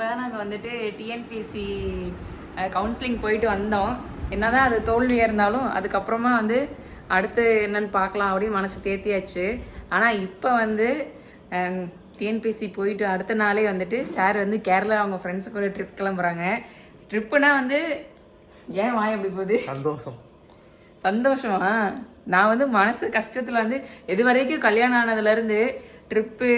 இப்போ தான் நாங்கள் வந்துட்டு டிஎன்பிஎஸ்சி கவுன்சிலிங் போயிட்டு வந்தோம். என்னதான் அது தோல்வியாக இருந்தாலும் அதுக்கப்புறமா வந்து அடுத்து என்னன்னு பார்க்கலாம் அப்படின்னு மனசு தேத்தியாச்சு. ஆனால் இப்போ வந்து டிஎன்பிஎஸ்சி போயிட்டு அடுத்த நாளே வந்துட்டு சார் வந்து கேரளா அவங்க ஃப்ரெண்ட்ஸு கூட ட்ரிப் கிளம்புறாங்க. ட்ரிப்புனா வந்து ஏன் வாய் எப்படி போகுது? சந்தோஷம். சந்தோஷமா? நான் வந்து மனசு கஷ்டத்தில் வந்து இது வரைக்கும் கல்யாணம் ஆனதுலேருந்து ட்ரிப்பு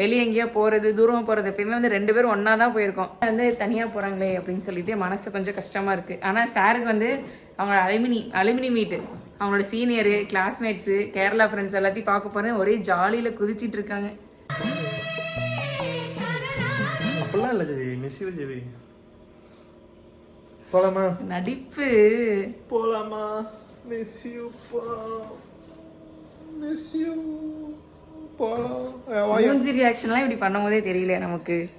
வெளியே எங்கேயோ போகிறது தூரமாக போகிறது எப்பயுமே வந்து ரெண்டு பேரும் ஒன்றா தான் போயிருக்கோம். வந்து தனியாக போகிறாங்களே அப்படின்னு சொல்லிட்டு மனசு கொஞ்சம் கஷ்டமாக இருக்குது ஆனால் சாருக்கு வந்து அவங்களோட அலுமினி அலுமினி மீட்டு. அவங்களோட சீனியரு கிளாஸ்மேட்ஸு கேரளா ஃப்ரெண்ட்ஸ் எல்லாத்தையும் பார்க்க போகிறேன் ஒரே ஜாலியில் குதிச்சிட்டு இருக்காங்க. அப்படிலாம் இல்லை ஜெவி. Miss you ஜெவி. போலாமா? நடிப்பு. போலாமா? மிஸ் யூ மிஸ் யூ மூஞ்சி ரியாக்ஷன்லாம் இப்படி பண்ணும்போதே தெரியல நமக்கு.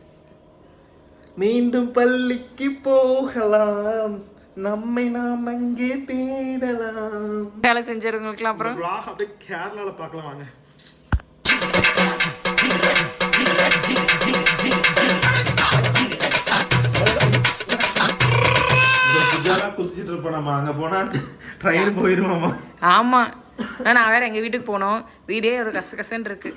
மீண்டும் பள்ளிக்கு போகலாம். நம்மை நாம் அங்கே தேடலாம். வேலை செஞ்சவங்களுக்குலாம் அப்புறம்? அப்படியே கேரளால பார்க்கலாம் வாங்க. குதிச்சிட்டு இருப்போம் நம்ம. அங்க போனா ட்ரெயின் போயிருமாமா? ஆமா. நான் வேற எங்க வீட்டுக்கு போனோம். வீடே ஒரு கச கசன்னு இருக்கு.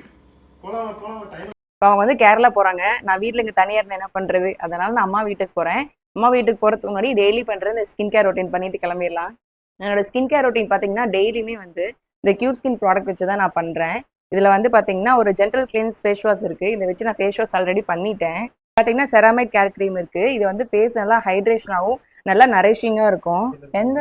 போலாமா போலாமா டைம் இப்ப அவங்க வந்து கேரளா போறாங்க. நான் வீட்ல இங்க தனியா இருந்தா என்ன பண்றது? அதனால நான் அம்மா வீட்டுக்கு போறேன். அம்மா வீட்டுக்கு போறதுக்கு முன்னாடி டெய்லி பண்ற இந்த ஸ்கின் கேர் ரொட்டீன் பண்ணிட்டு கிளம்பிடலாம். என்னோட ஸ்கின் கேர் ரொட்டீன் பாத்தீங்கன்னா டெய்லியுமே வந்து இந்த கியூர் ஸ்கின் ப்ராடக்ட் வச்சு தான் நான் பண்றேன். இதுல வந்து பாத்தீங்கன்னா ஒரு ஜென்டல் கிளீன்ஸ் ஃபேஸ் வாஷ் இருக்கு. இதை வச்சு நான் ஃபேஸ் வாஷ் ஆல்ரெடி பண்ணிட்டேன். பாத்தீங்கன்னா செராமைட் கேர் க்ரீம் இருக்கு. இது வந்து ஃபேஸ் நல்லா ஹைட்ரேஷனாகவும் நல்லா நரிஷிங்காக இருக்கும். எந்த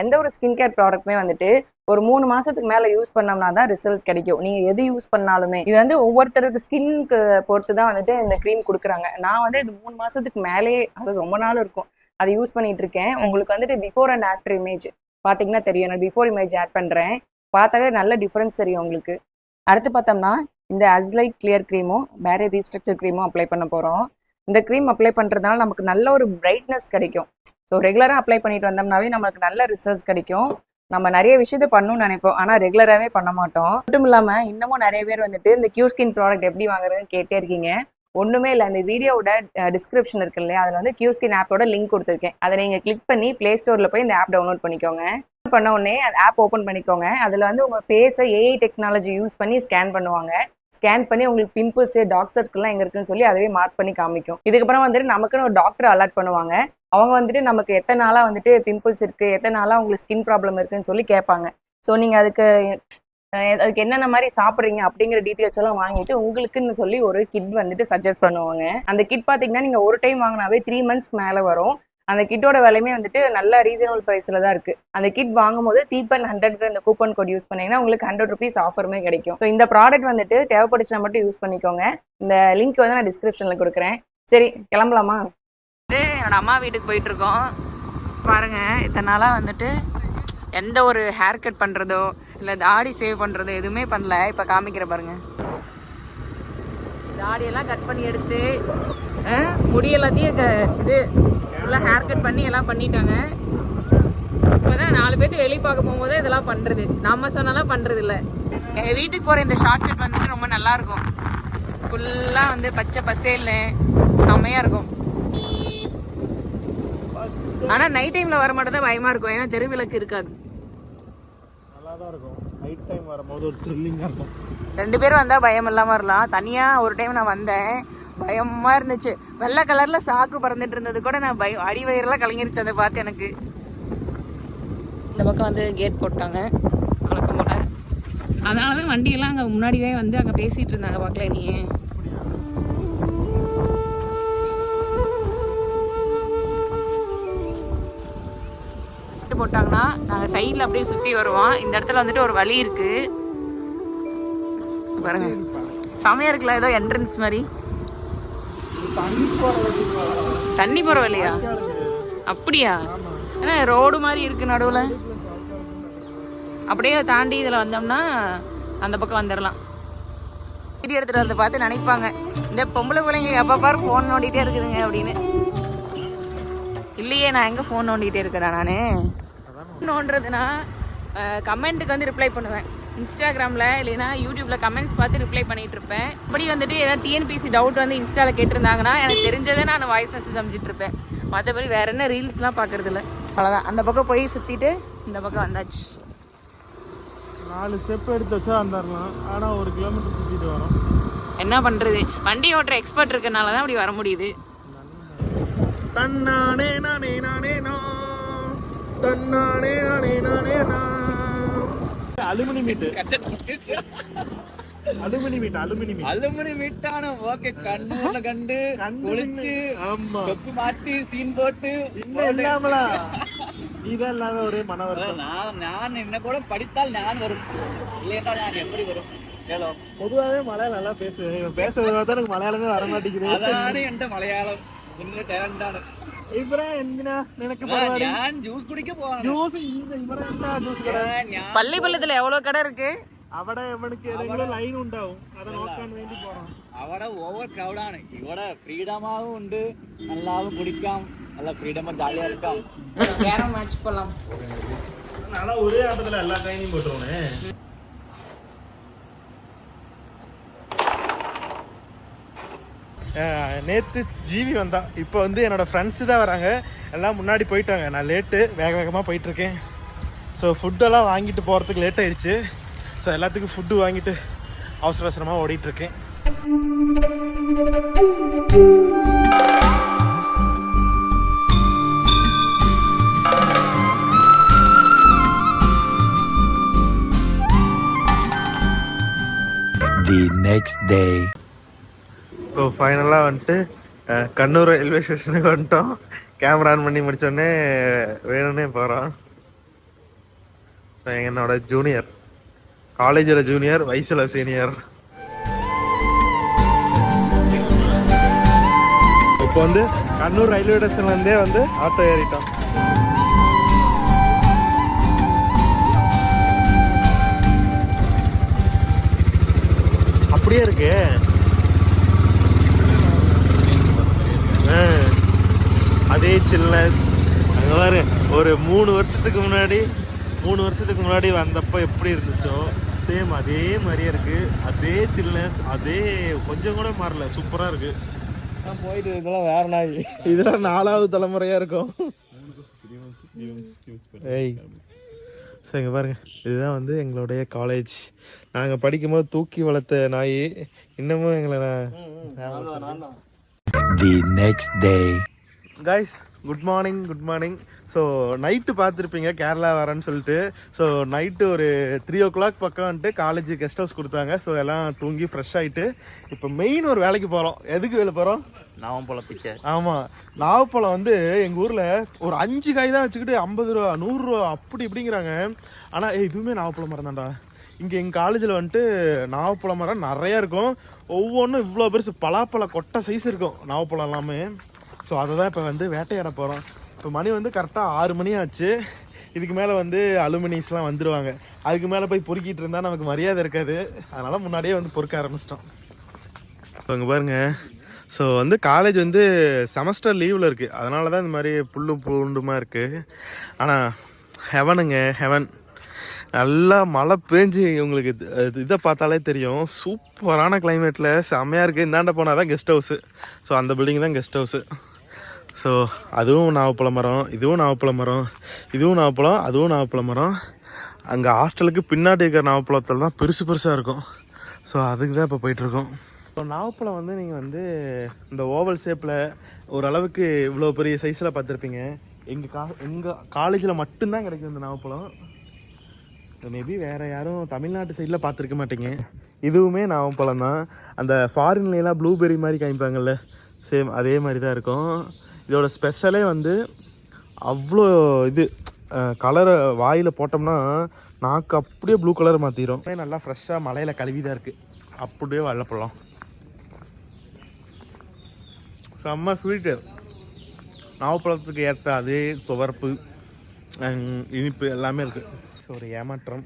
எந்த ஒரு ஸ்கின் கேர் ப்ராடக்ட்டுமே வந்துட்டு ஒரு மூணு மாசத்துக்கு மேல யூஸ் பண்ணோம்னா தான் ரிசல்ட் கிடைக்கும். நீங்க எது யூஸ் பண்ணாலுமே. இது வந்து ஒவ்வொருத்தருக்கு ஸ்கின்க்கு பொறுத்து தான் வந்துட்டு இந்த க்ரீம் கொடுக்குறாங்க. நான் வந்து இது மூணு மாசத்துக்கு மேலேயே அது ரொம்ப நாள் இருக்கும். அதை யூஸ் பண்ணிட்டு இருக்கேன். உங்களுக்கு வந்துட்டு பிஃபோர் அண்ட் ஆஃப்டர் இமேஜ் பாத்தீங்கன்னா தெரியும். நான் பிஃபோர் இமேஜ் ஆட் பண்றேன். பார்த்தாவே நல்ல டிஃபரன்ஸ் தெரியும் உங்களுக்கு. அடுத்து பார்த்தோம்னா இந்த அஸ்லைட் கிளியர் க்ரீமும் பேரே ரீஸ்ட்ரக்சர் க்ரீமும் அப்ளை பண்ண போறோம். இந்த க்ரீம் அப்ளை பண்ணுறதுனால நமக்கு நல்ல ஒரு பிரைட்னஸ் கிடைக்கும். ஸோ ரெகுலராக அப்ளை பண்ணிட்டு வந்தோம்னாவே நம்மளுக்கு நல்ல ரிசல்ட்ஸ் கிடைக்கும். நம்ம நிறைய விஷயத்த பண்ணணும்னு நினைப்போம். ஆனால் ரெகுலராகவே பண்ண மாட்டோம். மட்டும் இல்லாமல் இன்னமும் நிறைய பேர் வந்துட்டு இந்த கியூ ஸ்கின் ப்ராடக்ட் எப்படி வாங்குறதுன்னு கேட்டே இருக்கீங்க. ஒன்றுமே இல்லை. அந்த வீடியோவோட டிஸ்கிரிப்ஷன் இருக்கு இல்லையா? அதில் வந்து கியூ ஸ்கின் ஆப்போட லிங்க் கொடுத்துருக்கேன். அதை நீங்கள் கிளிக் பண்ணி ப்ளே ஸ்டோரில் போய் இந்த ஆப் டவுன்லோட் பண்ணிக்கோங்க. பண்ண உடனே அந்த ஆப் ஓப்பன் பண்ணிக்கோங்க. அதில் வந்து உங்கள் ஃபேஸை ஏஐ டெக்னாலஜி யூஸ் பண்ணி ஸ்கேன் பண்ணுவாங்க. ஸ்கேன் பண்ணி உங்களுக்கு பிம்பிள்ஸ் டாக் சர்க்கிள்லாம் எங்க இருக்குன்னு சொல்லி அதுவே மார்க் பண்ணி காமிக்கும். இதுக்கப்புறம் வந்துட்டு நமக்குன்னு ஒரு டாக்டர் அலர்ட் பண்ணுவாங்க. அவங்க வந்துட்டு நமக்கு எத்தனை நாளா வந்துட்டு பிம்பிள்ஸ் இருக்கு எத்தனை நாளா உங்களுக்கு ஸ்கின் ப்ராப்ளம் இருக்குன்னு சொல்லி கேட்பாங்க. ஸோ நீங்க அதுக்கு அதுக்கு என்னென்ன மாதிரி சாப்பிட்றீங்க அப்படிங்கிற டீட்டெயில்ஸ் எல்லாம் வாங்கிட்டு உங்களுக்குன்னு சொல்லி ஒரு கிட் வந்துட்டு சஜஸ்ட் பண்ணுவாங்க. அந்த கிட் பார்த்தீங்கன்னா நீங்கள் ஒரு டைம் வாங்கினாவே த்ரீ மந்த்ஸ்க்கு மேலே வரும். அந்த கிட்டோட விலையுமே வந்துட்டு நல்ல ரீசனபிள் ப்ரைஸில் தான் இருக்குது அந்த கிட் வாங்கும்போது தீபன் ஹண்ட்ரட் இந்த கூப்பன் கோட் யூஸ் பண்ணிங்கன்னா உங்களுக்கு ஹண்ட்ரட் ருபீஸ் ஆஃபருமே கிடைக்கும். ஸோ இந்த ப்ராடக்ட் வந்துட்டு தேவைப்படுச்சுனா மட்டும் யூஸ் பண்ணிக்கோங்க. இந்த லிங்க் வந்து நான் டிஸ்கிரிப்ஷனில் கொடுக்குறேன். சரி கிளம்பலாமா? என்னோட அம்மா வீட்டுக்கு போயிட்டுருக்கோம் பாருங்கள் இத்தனை நாளாக வந்துட்டு எந்த ஒரு ஹேர் கட் பண்ணுறதோ இல்லை தாடி சேவ் பண்ணுறதோ எதுவுமே பண்ணல. இப்போ காமிக்கிற பாருங்கள் தாடியெல்லாம் கட் பண்ணி எடுத்து முடி எல்லாத்தையும் க- இது ஃபுல்லாக ஹேர் கட் பண்ணி எல்லாம் பண்ணிட்டாங்க. இப்போதான் நாலு பேர்த்து வெளியே பார்க்க போகும்போது இதெல்லாம் பண்ணுறது நம்ம சொன்னாலாம் பண்ணுறது இல்லை எங்கள் வீட்டுக்கு போகிற இந்த ஷார்ட் கட் வந்துட்டு ரொம்ப நல்லாயிருக்கும் ஃபுல்லாக வந்து பச்சை பசேல்னு செம்மையாக இருக்கும். ஆனால் நைட் டைமில் வர மட்டும் தான் பயமாக இருக்கும். ஏன்னா தெருவிளக்கு இருக்காது. நல்லா தான் இருக்கும். நைட் டைம் வரும்போது ஒரு த்ரில்லிங்காக இருக்கும். ரெண்டு பேரும் வந்தால் பயம் இல்லாமல் வரலாம். தனியாக ஒரு டைம் நான் வந்தேன். பயமாக இருந்துச்சு. வெள்ளை கலரில் சாக்கு பறந்துட்டு இருந்தது கூட நான் பயம் அடி வயிறெல்லாம் கலங்கிருச்சு அதை பார்த்து எனக்கு. இந்த பக்கம் வந்து கேட் போட்டாங்க வழக்கம் போல. அதனால தான் வண்டியெல்லாம் அங்கே முன்னாடியே வந்து அங்கே பேசிகிட்டு இருந்தாங்க பார்க்கல நீ போட்டாங்கன்னா நாங்கள் சைடில் அப்படியே சுற்றி வருவோம். இந்த இடத்துல வந்துட்டு ஒரு வழி இருக்குது பாருங்க. செமையாக இருக்குல்ல ஏதோ என்ட்ரன்ஸ் மாதிரி. தண்ணி போகிற தண்ணி வழியா? அப்படியா? ஏன்னா ரோடு மாதிரி இருக்கு நடுவில். அப்படியே தாண்டி இதில் வந்தோம்னா அந்த பக்கம் வந்துடலாம் வீடியோ எடுத்துகிட்டு வந்து பார்த்து நினைப்பாங்க. இந்த பொம்பளை பிள்ளைங்க எப்போ பாரு ஃபோன் நோண்டிகிட்டே இருக்குதுங்க அப்படின்னு. இல்லையே நான் எங்கே ஃபோன் நோண்டிகிட்டே இருக்கிறேன் நான்? நோண்டுறதுனா கமெண்ட்டுக்கு வந்து ரிப்ளை பண்ணுவேன். இன்ஸ்டாகிராமில் இல்லைன்னா யூடியூப்பில் கமெண்ட்ஸ் பார்த்து ரிப்ளை பண்ணிட்டு இருப்பேன் அப்படி வந்துட்டு ஏதாவது டிஎன்பிசி டவுட் வந்து இன்ஸ்டாவில் கேட்டிருந்தாங்கன்னா எனக்கு தெரிஞ்சதை நான் வாய்ஸ் மெசேஜ் அனுப்பிச்சிட்டு இருப்பேன் மற்றபடி வேற என்ன ரீல்ஸ்லாம் பார்க்கறது இல்ல அவ்வளோதான் அந்த பக்கம் போய் சுற்றிட்டு இந்த பக்கம் வந்தாச்சு. நாலு ஸ்டெப் எடுத்து வச்சா வந்துடலாம் ஆனால் ஒரு கிலோமீட்டர் சுற்றிட்டு வரோம். என்ன பண்ணுறது வண்டி ஓட்டுற எக்ஸ்பர்ட் இருக்கனால தான் அப்படி வர முடியுது. தன்னானே நானே நானே நான். தன்னானே நானே நானே alumni meet. Alumni meet alumni meet alumni மீட்டான okay கண்ணு கண்டு ஒளிச்சு ஆமா. தொப்பு மாத்தி சீன் போட்டு இன்னும் இல்லாமலா? இதெல்லாம் ஒரே மனவரம் நான் நான் என்ன கூட படித்தால் நான் வரும். இல்லையா நான் எப்படி வரும்? பொதுவாகவே மலையாளம் நல்லா பேசுவேன். பேசுறதுனால தான் எனக்கு மலையாளமே வர மாட்டேங்குது. அதானே என்கிட்ட மலையாளம். என்ன டேலண்டான പള്ളിപ്പള്ളത്തില് എവ്വളോ കട ഇருக்கு അവിടെ എവനക്ക് ഏതെങ്കിലും ലൈൻ ഉണ്ടാവും അത് നോക്കാൻ വേണ്ടി പോകണം അവിടെ ഓവർ ക്രൗഡാണ് ഇവിടെ ഫ്രീഡമാവും ഉണ്ട് എല്ലാവരും കുടിക്കാം നല്ല ഫ്രീഡമാ ജാലിയാ இருக்காம் கேரம் மேட்ச் போலாம் நான் ஒரே ஆட்டத்துல எல்லா கையும் போட்டுருவேன் நேற்று ஜீவி வந்தா. இப்போ வந்து என்னோட ஃப்ரெண்ட்ஸு தான் வராங்க. எல்லாம் முன்னாடி போயிட்டாங்க. நான் லேட்டு வேக வேகமாக போயிட்டுருக்கேன். ஸோ ஃபுட்டெல்லாம் வாங்கிட்டு போகிறதுக்கு லேட் ஆயிடுச்சு. ஸோ எல்லாத்துக்கும் ஃபுட்டு வாங்கிட்டு அவசர அவசரமாக ஓடிட்டுருக்கேன். The next day. ஸோ ஃபைனலாக வந்துட்டு கண்ணூர் ரயில்வே ஸ்டேஷனுக்கு வந்துட்டோம். கேமரா ஆன் பண்ணி முடித்தோடனே வேணும்னே போகிறோம் என்னோட ஜூனியர் காலேஜில் ஜூனியர் வயசில் சீனியர் இப்போ வந்து கண்ணூர் ரயில்வே ஸ்டேஷன்லேருந்தே வந்து ஆட்டோ ஏறிட்டோம். அப்படியே இருக்கு ஆ, அதே சில்னஸ் அங்கே பாரு ஒரு மூணு வருஷத்துக்கு முன்னாடி மூணு வருஷத்துக்கு முன்னாடி வந்தப்போ எப்படி இருந்துச்சோ சேம் அதே மாதிரியே இருக்கு. அதே சில்னஸ் அதே கொஞ்சம் கூட மாறல சூப்பராக இருக்கு. போயிட்டு இதெல்லாம் வேற நாய். இதெல்லாம் நாலாவது தலைமுறையா இருக்கும். ஏய். ஸோ இங்கே பாருங்க இதுதான் வந்து எங்களுடைய காலேஜ் நாங்கள் படிக்கும்போது தூக்கி வளர்த்த நாய். இன்னமும் எங்களை நான் The next day. Guys good morning good morning so night பார்த்துருப்பீங்க கேரளா வரேன்னு சொல்லிட்டு. ஸோ நைட்டு ஒரு த்ரீ ஓ கிளாக் பக்கம் வந்துட்டு காலேஜ் கெஸ்ட் ஹவுஸ் கொடுத்தாங்க. ஸோ எல்லாம் தூங்கி ஃப்ரெஷ் ஆகிட்டு இப்போ மெயின் ஒரு வேலைக்கு போகிறோம் எதுக்கு வேலை போகிறோம் நாவம்பழம் பிச்சை ஆமாம் நாவப்பழம் வந்து எங்கள் ஊரில் ஒரு அஞ்சு காய் தான் வச்சுக்கிட்டு ஐம்பது ரூபா நூறுரூவா அப்படி இப்படிங்கிறாங்க. ஆனால் ஏய், இதுவுமே நாவப்பழம் மரம் தான்டா. இங்கே எங்கள் காலேஜில் வந்துட்டு நாவப்பழம் மரம் நிறையா இருக்கும். ஒவ்வொன்றும் இவ்வளோ பெருசு பலாப்பழ கொட்டை சைஸ் இருக்கும் நாவப்பழம் எல்லாமே. ஸோ அதை தான் இப்போ வந்து வேட்டையாட போகிறோம் இப்போ மணி வந்து கரெக்டாக ஆறு மணி ஆச்சு. இதுக்கு மேலே வந்து அலுமினிஸ்லாம் வந்துடுவாங்க அதுக்கு மேலே போய் பொறுக்கிட்டு இருந்தால் நமக்கு மரியாதை இருக்காது. அதனால் முன்னாடியே வந்து பொறுக்க ஆரம்பிச்சிட்டோம். ஸோ இங்கே பாருங்க. ஸோ வந்து காலேஜ் வந்து செமஸ்டர் லீவில் இருக்குது அதனால தான் இந்த மாதிரி புல்லும் பூண்டுமா இருக்குது ஆனால் ஹெவனுங்க ஹெவன் நல்லா மழை பேஞ்சு உங்களுக்கு இதை பார்த்தாலே தெரியும். சூப்பரான கிளைமேட்டில் செம்மையாக இருக்குது இந்தாண்ட போனால் தான் கெஸ்ட் ஹவுஸு ஸோ அந்த பில்டிங் தான் கெஸ்ட் ஹவுஸு ஸோ அதுவும் நாவப்பழ மரம் இதுவும் நாவப்பழ மரம் இதுவும் நாவப்பழம் அதுவும் நாவப்பழ மரம். அங்கே ஹாஸ்டலுக்கு பின்னாடி இருக்கிற நாவப்பழத்தில் தான் பெருசு பெருசாக இருக்கும். ஸோ அதுக்கு தான் இப்போ போயிட்டுருக்கோம். இப்போ நாவப்பழம் வந்து நீங்கள் வந்து இந்த ஓவல் ஷேப்பில் ஓரளவுக்கு இவ்வளோ பெரிய சைஸில் பார்த்துருப்பீங்க. எங்கள் கா எங்கள் காலேஜில் மட்டும்தான் கிடைக்கும் இந்த நாவப்பழம் மேபி வேறு யாரும் தமிழ்நாட்டு சைடில் பார்த்துருக்க மாட்டீங்க. இதுவுமே நாவப்பழம் தான். அந்த ஃபாரின்லாம் ப்ளூபெரி மாதிரி காமிப்பாங்கல்ல. சேம் அதே மாதிரி தான் இருக்கும். இதோட ஸ்பெஷலே வந்து அவ்வளோ இது கலரை வாயில் போட்டோம்னா நாக்கு அப்படியே ப்ளூ கலர் மாற்றிடும் நல்லா ஃப்ரெஷ்ஷாக மலையில் கழுவி தான் இருக்குது அப்படியே வல்லப்பழம் செம்ம ஸ்வீட்டு நாவப்பழத்துக்கு ஏற்ற அதே துவர்ப்பு இனிப்பு எல்லாமே இருக்குது ஸோ ஒரு ஏமாற்றம்.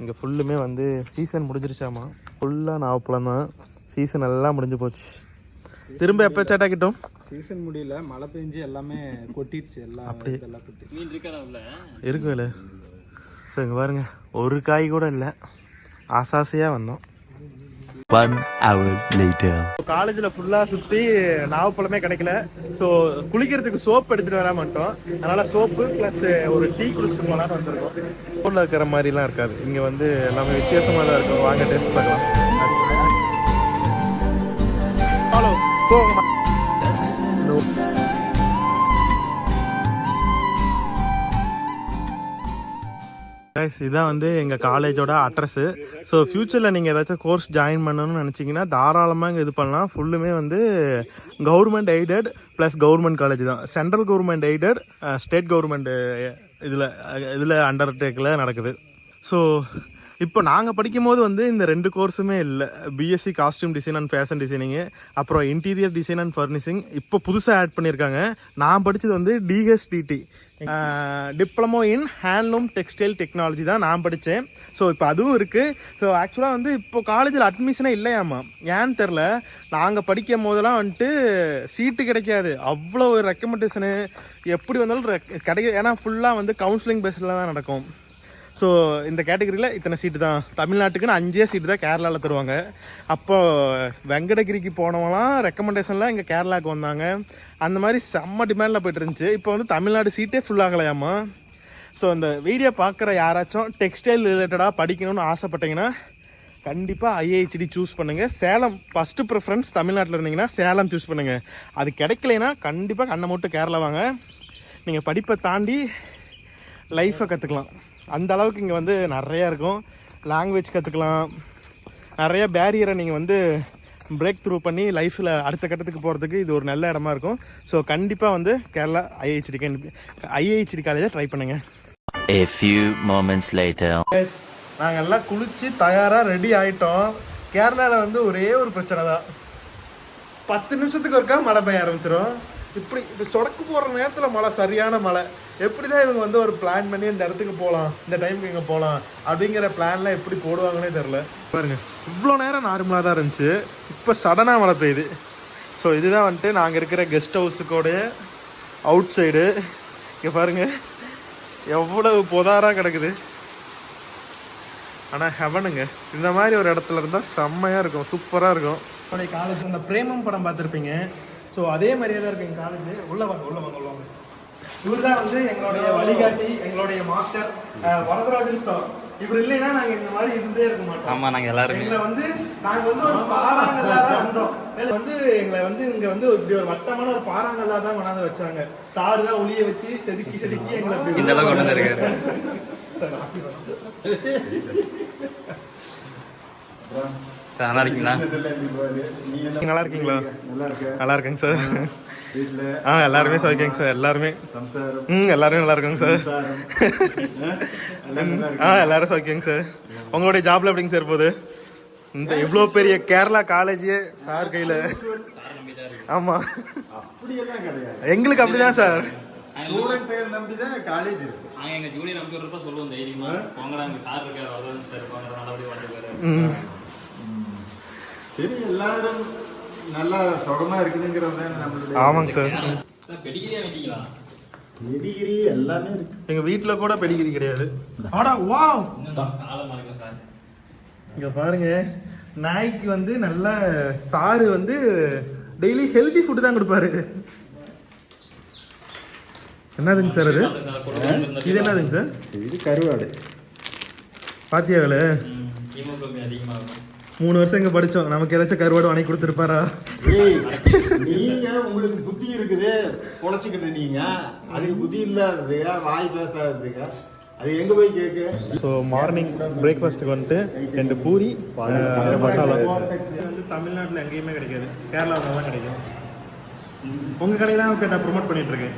இங்கே ஃபுல்லுமே வந்து சீசன் முடிஞ்சிருச்சாமா? ஃபுல்லாக நாவப்பழம் தான் சீசன் எல்லாம் முடிஞ்சு போச்சு. திரும்ப எப்போ சேட்டாக்கிட்டோம் ஆகிட்டோம் சீசன் முடியல மழை பெஞ்சு எல்லாமே கொட்டிடுச்சு எல்லாம் அப்படி. எல்லாம் கொட்டி. மீன் இருக்கா உள்ள இருக்கு வேலை. ஸோ இங்கே பாருங்க. ஒரு காய் கூட இல்லை. ஆசாசையாக வந்தோம். One hour later. காலேஜில் ஃபுல்லாக சுற்றி நாவப்பழமே கிடைக்கல. ஸோ குளிக்கிறதுக்கு சோப் எடுத்துகிட்டு வராம மாட்டோம் அதனால் சோப்பு ப்ளஸ் ஒரு டீ குடிச்சிட்டு போகலான்னு வந்திருக்கோம். ஊரில் இருக்கிற மாதிரிலாம் இருக்காது. இங்கே வந்து எல்லாமே வித்தியாசமாக தான் இருக்கும். வாங்க டேஸ்ட் பார்க்கலாம் ஹலோ போகமா கைஸ் இதான் வந்து எங்கள் காலேஜோட அட்ரஸு ஸோ ஃப்யூச்சரில் நீங்கள் ஏதாச்சும் கோர்ஸ் ஜாயின் பண்ணணும்னு நினச்சிங்கன்னா தாராளமாக இங்கே இது பண்ணலாம். ஃபுல்லுமே வந்து government aided plus government college தான். Central government aided state government இதில் இதில் அண்டர்டேக்கில் நடக்குது. ஸோ இப்போ நாங்கள் படிக்கும் போது வந்து இந்த ரெண்டு கோர்ஸுமே இல்லை. BSc costume design and fashion designing அப்புறம் இன்டீரியர் டிசைன் அண்ட் ஃபர்னிஷிங் இப்போ புதுசாக ஆட் பண்ணியிருக்காங்க. நான் படித்தது வந்து DHTT diploma in handloom textile technology தான் நான் படித்தேன் ஸோ இப்போ அதுவும் இருக்குது ஸோ ஆக்சுவலாக வந்து இப்போ காலேஜில் அட்மிஷனே இல்லையாம்மா. ஏன்னு தெரில நாங்கள் படிக்கும் போதெல்லாம் வந்துட்டு சீட்டு கிடைக்காது. அவ்வளோ ஒரு ரெக்கமெண்டேஷனு எப்படி வந்தாலும் ரெக் கிடைக்க ஏன்னா ஃபுல்லாக வந்து கவுன்சிலிங் பேஸில் தான் நடக்கும். ஸோ இந்த கேட்டகரியில் இத்தனை சீட்டு தான். தமிழ்நாட்டுக்குன்னு அஞ்சே சீட்டு தான் கேரளாவில் தருவாங்க. அப்போது வெங்கடகிரிக்கு போனவங்களாம் ரெக்கமெண்டேஷனில் இங்கே கேரளாவுக்கு வந்தாங்க. அந்த மாதிரி செம்ம டிமாண்டில் போயிட்டு இருந்துச்சு இப்போ வந்து தமிழ்நாடு சீட்டே ஃபுல் ஆகலையாமா ஸோ இந்த வீடியோ பார்க்குற யாராச்சும் டெக்ஸ்டைல் ரிலேட்டடாக படிக்கணும்னு ஆசைப்பட்டீங்கன்னா கண்டிப்பாக ஐஐஹெச்டி சூஸ் பண்ணுங்கள் சேலம் ஃபஸ்ட்டு ப்ரிஃபரன்ஸ் தமிழ்நாட்டில் இருந்தீங்கன்னா சேலம் சூஸ் பண்ணுங்கள் அது கிடைக்கலைன்னா கண்டிப்பாக கண்ணை மட்டும் கேரளா வாங்க. நீங்கள் படிப்பை தாண்டி லைஃப்பை கற்றுக்கலாம் அந்த அளவுக்கு இங்கே வந்து நிறையா இருக்கும். லாங்குவேஜ் கற்றுக்கலாம் நிறைய பேரியரை நீங்கள் வந்து பிரேக் த்ரூ பண்ணி லைஃப்பில் அடுத்த கட்டத்துக்கு போகிறதுக்கு இது ஒரு நல்ல இடமா இருக்கும். ஸோ கண்டிப்பாக வந்து கேரளா ஐஐஹெச்டி ஐஐஹெச்டி காலேஜை ட்ரை பண்ணுங்கள் A few moments later. நாங்கள் எல்லாம் குளிச்சு தயாராக ரெடி ஆயிட்டோம். கேரளாவில் வந்து ஒரே ஒரு பிரச்சனை தான். பத்து நிமிஷத்துக்கு ஒருக்கா மழை பெய்ய ஆரம்பிச்சிடும் இப்படி இப்படி சொடக்கு போகிற நேரத்தில் மழை சரியான மழை. எப்படி தான் இவங்க வந்து ஒரு பிளான் பண்ணி இந்த இடத்துக்கு போகலாம் இந்த டைமுக்கு இங்கே போகலாம் அப்படிங்கிற பிளான்லாம் எப்படி போடுவாங்கன்னே தெரில பாருங்க இவ்வளோ நேரம் நார்மலாக தான் இருந்துச்சு. இப்போ சடனாக மழை பெய்யுது. ஸோ இதுதான் வந்துட்டு நாங்கள் இருக்கிற கெஸ்ட் ஹவுஸுக்கோடைய அவுட் சைடு இங்கே பாருங்கள் எவ்வளவு பொதாராக கிடக்குது. ஆனால் ஹெவனுங்க இந்த மாதிரி ஒரு இடத்துல இருந்தால் செம்மையாக இருக்கும் சூப்பராக இருக்கும். காலேஜ் அந்த பிரேமம் படம் பார்த்துருப்பீங்க. ஸோ அதே மாதிரியே தான் இருக்கு எங்கள் காலேஜ் உள்ள வாங்க உள்ள வாங்க உள்ள வாங்க. இவர் தான் வந்து எங்களுடைய வழிகாட்டி எங்களுடைய மாஸ்டர் வரதராஜன் சார் இவர் இல்லைன்னா நாங்கள் இந்த மாதிரி இருந்தே இருக்க மாட்டோம். ஆமா நாங்க எல்லாருமே. எங்களை வந்து நாங்க வந்து ஒரு பாறாங்கல்லா தான் வந்தோம் வந்து எங்களை வந்து இங்க வந்து இப்படி ஒரு வட்டமான ஒரு பாறாங்கல்லா தான் கொண்டாந்து வச்சாங்க. சாரு தான் ஒளிய வச்சு செதுக்கி செதுக்கி எங்களை இந்த அளவுக்கு கொண்டு வந்திருக்காரு. சார் நல்லா இருக்கீங்களா? நீங்க நல்லா இருக்கீங்களா? நல்லா இருக்க நல்லா இருக்கேங்க சார். ஆ எல்லாருமே சௌக்கியங்க சார் எல்லாருமே. சம்சாரம். ம் எல்லாருமே நல்லா இருக்காங்க சார் ஆ எல்லாரும் சௌக்கியங்க சார். உங்களுடைய ஜாப்ல எப்படிங்க சார் போகுது? இந்த இவ்வளோ பெரிய கேரளா காலேஜ் சார் கையில். ஆமாம் எங்களுக்கு அப்படிதான் சார். சரி எல்லாரும் நல்லா சுகமா இருக்குதுங்கிறது நம்மளுடைய ஆமாங்க சார். சார் பெடிகிரியா வேண்டிங்களா? டிகிரி எல்லாமே இருக்கு. எங்க வீட்ல கூட பெடிகிரி கிடையாது. ஆடா வாவ்! இங்க பாருங்க நாய்க்கு வந்து நல்ல சாரு வந்து டெய்லி ஹெல்தி ஃபுட் தான் கொடுப்பாரு. என்னதுங்க சார் அது? இது என்னதுங்க சார்? இது கருவாடு. பாத்தியா வேலை? ஹீமோகுளோபின் அதிகமாகும் மூணு வருஷம் இங்க படிச்சோம். நமக்கு ஏதாச்சும் கருவாடு வாங்கி கொடுத்துருப்பாரா? நீங்க உங்களுக்கு புத்தி இருக்குது பொழைச்சிக்கிறது நீங்க அதுக்கு புத்தி இல்லாததுங்க வாய் பேசாததுங்க அது எங்க போய் கேக்கு? ஸோ மார்னிங் பிரேக்ஃபாஸ்ட்டுக்கு வந்துட்டு ரெண்டு பூரி மசாலா. வந்து தமிழ்நாட்டில் எங்கேயுமே கிடைக்காது. கேரளாவில் தான் கிடைக்கும். உங்க கடையை தான் இப்போ நான் ப்ரொமோட் பண்ணிட்டு இருக்கேன்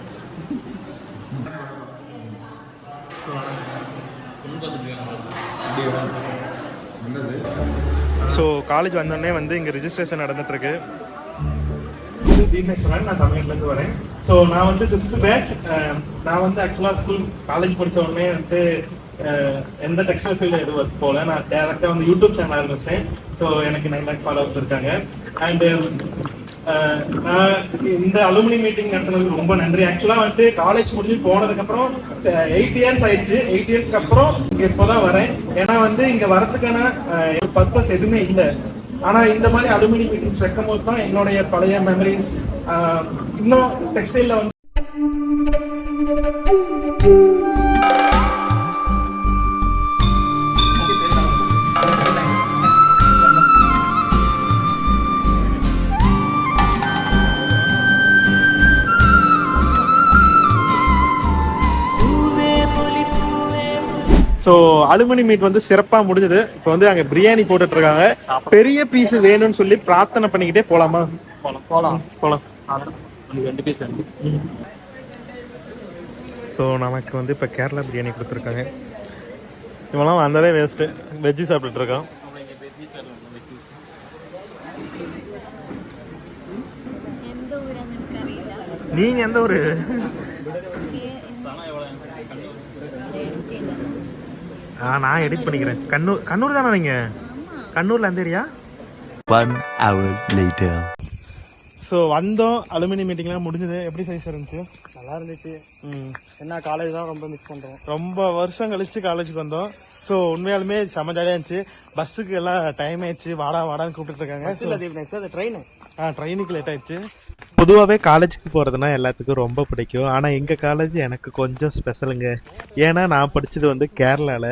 ஸோ காலேஜ் வந்தோடனே வந்து இங்கே ரிஜிஸ்ட்ரேஷன் நடந்துட்டுருக்கு. இது தீபேஸ்வரன் நான் தமிழ்நாட்டிலேருந்து வரேன். ஸோ நான் வந்து ஃபிஃப்த் பேட்ச் நான் வந்து ஆக்சுவலாக ஸ்கூல் காலேஜ் படித்த உடனே வந்துட்டு எந்த டெக்ஸ்டைல் ஃபீல்டு எதுவும் ஒர்க் போகல. நான் டேரக்டாக வந்து யூடியூப் சேனல் ஆரம்பிச்சிட்டேன். ஸோ எனக்கு நைன் லேக் ஃபாலோவர்ஸ் இருக்காங்க. அண்டு நான் இந்த அலுமினி மீட்டிங் நடத்துனதுக்கு ரொம்ப நன்றி. ஆக்சுவலாக வந்துட்டு காலேஜ் முடிஞ்சு போனதுக்கப்புறம் எயிட் இயர்ஸ் ஆயிடுச்சு. எயிட் இயர்ஸ்க்கு அப்புறம் இப்போ தான் வரேன். ஏன்னா வந்து இங்கே வரதுக்கான பர்பஸ் எதுவுமே இல்லை. ஆனா இந்த மாதிரி அலுமினி மீட்டிங்ஸ் வைக்கும் போது தான் என்னுடைய பழைய மெமரிஸ் இன்னும் டெக்ஸ்டைல்ல வந்து அலுமினி மீட் வந்து சிறப்பாக முடிஞ்சது. இப்போ வந்து அங்கே பிரியாணி போட்டுட்டு இருக்காங்க பெரிய பீஸ் வேணும்னு சொல்லி பிரார்த்தனை பண்ணிக்கிட்டே போலாமா? போலாம் போலாம். போலாம். உனக்கு ரெண்டு பீஸ் ஸோ நமக்கு வந்து இப்போ கேரளா பிரியாணி கொடுத்துருக்காங்க. இவெல்லாம் வந்ததே வேஸ்ட்டு வெஜ்ஜி சாப்பிட்டுட்டு இருக்கான் எந்த ஊரான்னு எனக்கு அறியிല്ല நீங்கள் எந்த ஒரு ஆ நான் எடிட் பண்ணிக்கிறேன். கண்ணூர் கண்ணூர் தானே நீங்கள் கண்ணூரில் area? One hour later. So வந்தோம். அலுமினி மீட்டிங்லாம் முடிஞ்சது. எப்படி சைஸ் இருந்துச்சு? நல்லா இருந்துச்சு. ம். என்ன காலேஜ் தான் ரொம்ப மிஸ் பண்றோம். ரொம்ப வருஷம் கழிச்சு காலேஜுக்கு வந்தோம். ஸோ உண்மையாலுமே செம ஜாலியாக இருந்துச்சு. பஸ்ஸுக்கு எல்லாம் டைம் ஆயிடுச்சு. வாடா வாடான்னு கூப்பிட்டு இருக்காங்க. ட்ரெயின் ஆ ட்ரெயினுக்கு லேட் ஆயிடுச்சு. பொதுவாகவே காலேஜுக்கு போகிறதுனா எல்லாத்துக்கும் ரொம்ப பிடிக்கும். ஆனால் எங்கள் காலேஜ் எனக்கு கொஞ்சம் ஸ்பெஷலுங்க ஏன்னா நான் படித்தது வந்து கேரளாவில்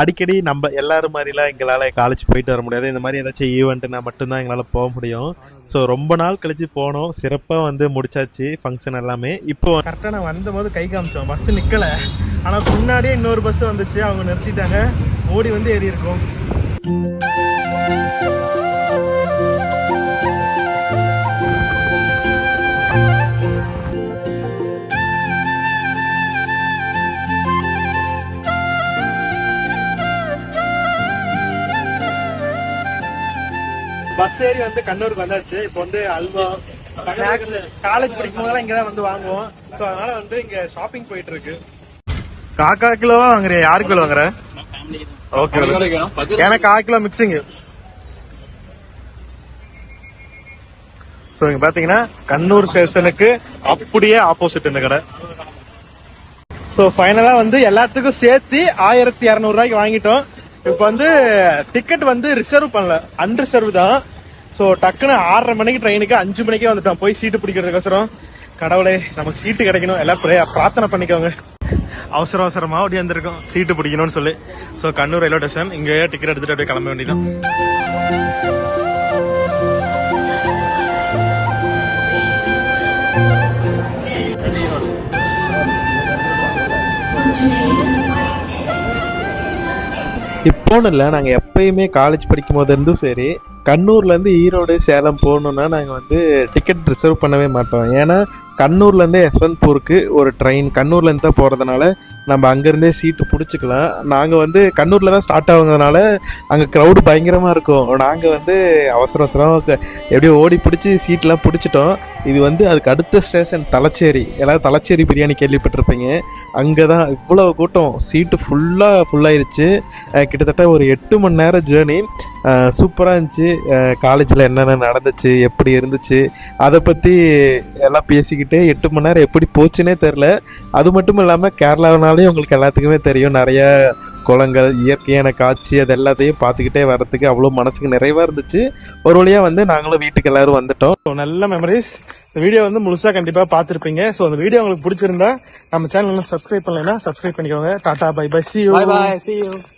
அடிக்கடி நம்ம எல்லாரும் மாதிரிலாம் எங்களால் காலேஜ் போயிட்டு வர முடியாது. இந்த மாதிரி ஏதாச்சும் ஈவெண்ட்டுனா மட்டும்தான் எங்களால் போக முடியும். ஸோ ரொம்ப நாள் கழிச்சு போனோம். சிறப்பாக வந்து முடிச்சாச்சு ஃபங்க்ஷன் எல்லாமே. இப்போ கரெக்டாக நான் வந்தபோது கை காமிச்சோம். பஸ்ஸு நிற்கலை ஆனால் முன்னாடியே இன்னொரு பஸ் வந்துச்சு. அவங்க நிறுத்திட்டாங்க. ஓடி வந்து ஏறி இருக்கோம். பஸ் ஏறி வந்து கண்ணூருக்கு வந்தாச்சு. இப்போ வந்து அல்வா காலேஜ் படிக்கும் போதெல்லாம் இங்கதான் வந்து வாங்குவோம். சோ அதனால வந்து இங்க ஷாப்பிங் போயிட்டு இருக்கு காக்கா கிலோவா வாங்குறியா? யாரு கிலோ வாங்குற? ஓகே எனக்கு கால் கிலோ மிக்சிங் ஸோ இங்க பாத்தீங்கன்னா கண்ணூர் ஸ்டேஷனுக்கு அப்படியே ஆப்போசிட் இந்த கடை. ஸோ ஃபைனலா வந்து எல்லாத்துக்கும் சேர்த்து ஆயிரத்தி இரநூறுவாய்க்கு வாங்கிட்டோம். இப்போ வந்து டிக்கெட் வந்து ரிசர்வ் பண்ணல. அன்ரிசர்வ் தான். ஸோ டக்குன்னு ஆறரை மணிக்கு ட்ரெயினுக்கு அஞ்சு மணிக்கே வந்துட்டோம். போய் சீட்டு பிடிக்கிறதுக்கோசரம். கடவுளே நமக்கு சீட்டு கிடைக்கணும். எல்லாம் பிரார்த்தனை பண்ணிக்கோங்க. அவசர அவசரமா ஓடி வந்திருக்கோம். சீட்டு பிடிக்கணும்னு சொல்லி. ஸோ கண்ணூர் ரயில்வே ஸ்டேஷன் இங்கே டிக்கெட் எடுத்துட்டு அப்படியே கிளம்ப வேண்டியதான் ഇപ്പം போகணும் இல்லை நாங்கள் எப்பயுமே காலேஜ் படிக்கும் போது இருந்தும் சரி கண்ணூர்லேருந்து ஈரோடு சேலம் போகணுன்னா நாங்கள் வந்து டிக்கெட் ரிசர்வ் பண்ணவே மாட்டோம். ஏன்னா கண்ணூர்லேருந்து யஸ்வந்த்பூருக்கு ஒரு ட்ரெயின் கண்ணூர்லேருந்து தான் போகிறதுனால நம்ம அங்கேருந்தே சீட்டு பிடிச்சிக்கலாம். நாங்கள் வந்து கண்ணூரில் தான் ஸ்டார்ட் ஆகுங்கிறதுனால அங்கே க்ரௌடு பயங்கரமாக இருக்கும். நாங்கள் வந்து அவசர அவசரம் எப்படியோ ஓடி பிடிச்சி சீட்லாம் பிடிச்சிட்டோம். இது வந்து அதுக்கு அடுத்த ஸ்டேஷன் தலச்சேரி. எல்லாரும் தலச்சேரி பிரியாணி கேள்விப்பட்டிருப்பீங்க. அங்கே தான் இவ்வளோ கூட்டம் சீட்டு ஃபுல்லாக ஃபுல்லாயிருச்சு கிட்டத்தட்ட கிட்டத்தட்ட ஒரு எட்டு மணி நேரம் ஜேர்னி சூப்பராக இருந்துச்சு. காலேஜில் என்னென்ன நடந்துச்சு எப்படி இருந்துச்சு அதை பற்றி எல்லாம் பேசிக்கிட்டே எட்டு மணி நேரம் எப்படி போச்சுன்னே தெரில அது மட்டும் இல்லாமல் கேரளாவினாலே உங்களுக்கு எல்லாத்துக்குமே தெரியும். நிறைய குளங்கள் இயற்கையான காட்சி அது எல்லாத்தையும் பார்த்துக்கிட்டே வர்றதுக்கு அவ்வளோ மனசுக்கு நிறைவாக இருந்துச்சு. ஒரு வழியாக வந்து நாங்களும் வீட்டுக்கு எல்லாரும் வந்துட்டோம். நல்ல மெமரிஸ் இந்த வீடியோ வந்து முழுசா கண்டிப்பா பார்த்துருப்பீங்க. ஸோ அந்த வீடியோ உங்களுக்கு பிடிச்சிருந்தா நம்ம சேனல் சப்ஸ்கிரைப் பண்ணலைன்னா சப்ஸ்கிரைப் பண்ணிக்கோங்க. Tata bye bye see Bye